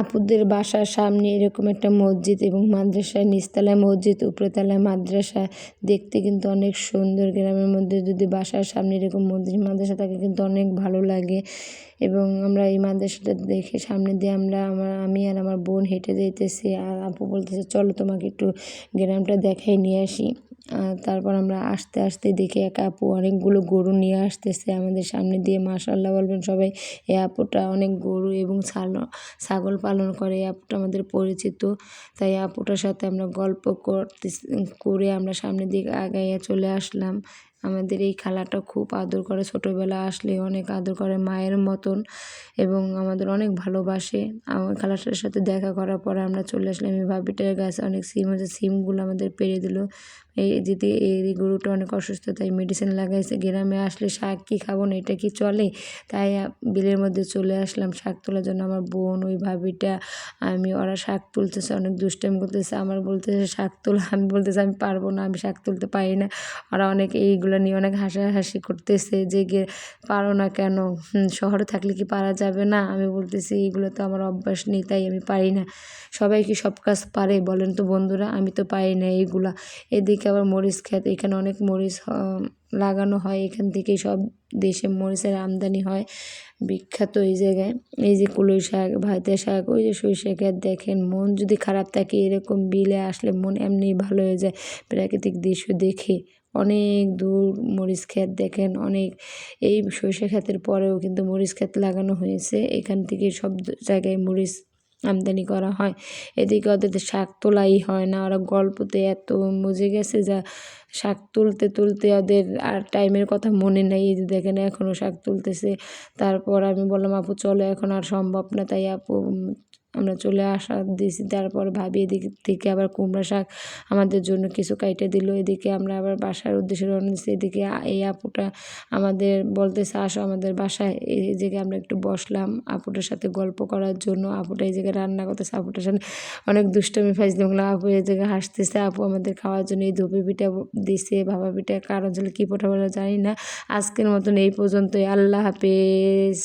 আপুদের বাসার সামনে এরকম একটা মসজিদ এবং মাদ্রাসায় নিচতলায় মসজিদ, উপরেতলায় মাদ্রাসা। দেখতে কিন্তু অনেক সুন্দর। গ্রামের মধ্যে যদি বাসার সামনে এরকম মসজিদ, মাদ্রাসা থাকে কিন্তু অনেক ভালো লাগে। এবং আমরা এই মাদ্রাসাটা দেখে সামনে দিয়ে আমরা, আমার, আমি আর আমার বোন হেঁটে যাইতেছি। আর আপু বলতেছে, চলো তোমাকে একটু গ্রামটা দেখাই নিয়ে আসি। তারপর আমরা আস্তে আস্তে দেখি এক আপু অনেকগুলো গরু নিয়ে আসতেছে আমাদের সামনে দিয়ে। মাশাল্লাহ বলবেন সবাই, এ আপুটা অনেক গরু এবং ছাগল পালন করে, এ আপুটা আমাদের পরিচিত। তাই আপুটার সাথে আমরা গল্প করতে করে আমরা সামনের দিকে আগাইয়া চলে আসলাম। আমাদের এই খালাটা খুব আদর করে। ছোটোবেলা আসলে অনেক আদর করে মায়ের মতন এবং আমাদের অনেক ভালোবাসে। আমার খালাটার সাথে দেখা করার পরে আমরা চলে আসলাম এই ভাবিটার গাছে অনেক সিম আছে, সিমগুলো আমাদের পেরে দিল। এই যেতে এই গরুটা অনেক অসুস্থ, তাই মেডিসিন লাগাইছে। গ্রামে আসলে শাক কী খাব না, এটা কি চলে? তাই বিলের মধ্যে চলে আসলাম শাক তোলার জন্য। আমার বোন, ওই ভাবিটা, আমি, ওরা শাক তুলতেছে, অনেক দুষ্টামি করতেছে। আমার বলতেছে, শাক তোলা, আমি বলতেছে, আমি পারব না, আমি শাক তুলতে পারি না। ওরা অনেক এইগুলো নিয়ে অনেক হাসাহাসি করতেছে যে গে, পারো না কেন? শহরে থাকলে কি পারা যাবে না? আমি বলতেছি, এগুলো তো আমার অভ্যাস নেই, তাই আমি পারি না। সবাই কি সব কাজ পারে বলেন তো বন্ধুরা? আমি তো পারি না এইগুলা। এদিকে আবার মরিচ খেত এখানে অনেক মরিচ লাগানো হয়। এখান থেকেই সব দেশে মরিচের আমদানি হয়। বিখ্যাত এই জায়গায়। এই যে কুলই শাক ভাইতে শাক, ওই যে সরিষা ক্ষেত দেখেন, মন যদি খারাপ থাকে, এরকম বিলে আসলে মন এমনি ভালো হয়ে যায়। প্রাকৃতিক দৃশ্য দেখে অনেক দূর মরিচ ক্ষেত দেখেন, অনেক এই সরিষা ক্ষেতের পরেও কিন্তু মরিচ ক্ষেত লাগানো হয়েছে। এখান থেকে সব জায়গায় মরিচ আমদানি করা হয়। এদিকে ওদের শাক তোলাই হয় না। ওরা গল্পতে এত মজে গেছে যা শাক তুলতে তুলতে ওদের আর টাইমের কথা মনে নেই। এই যে দেখেন এখনও শাক তুলতেছে। তারপর আমি বললাম, আপু, চলো, এখন আর সম্ভব না। তাই আপু আমরা চলে আসা দিয়েছি তারপর ভাবি এদিক থেকে আবার কুমড়া শাক আমাদের জন্য কিছু কাইটে দিল। এদিকে আমরা আবার বাসার উদ্দেশ্যে রওনা দিচ্ছি এদিকে এই আপুটা আমাদের বলতেছে, আসো আমাদের বাসায়। এই জায়গায় আমরা একটু বসলাম আপুটার সাথে গল্প করার জন্য। আপুটা এই জায়গায় রান্না করতেছে। আপুটার সাথে অনেক দুষ্টমি ফাইজ দেখলাম আপু এই জায়গায় হাসতেছে। আপু আমাদের খাওয়ার জন্য এই ধুপি পিঠা দিছে ভাবা পিঠা। কারণ ছিল কী পোটা বলে জানি না। আজকের মতন এই পর্যন্তই। আল্লাহ হাফেজ।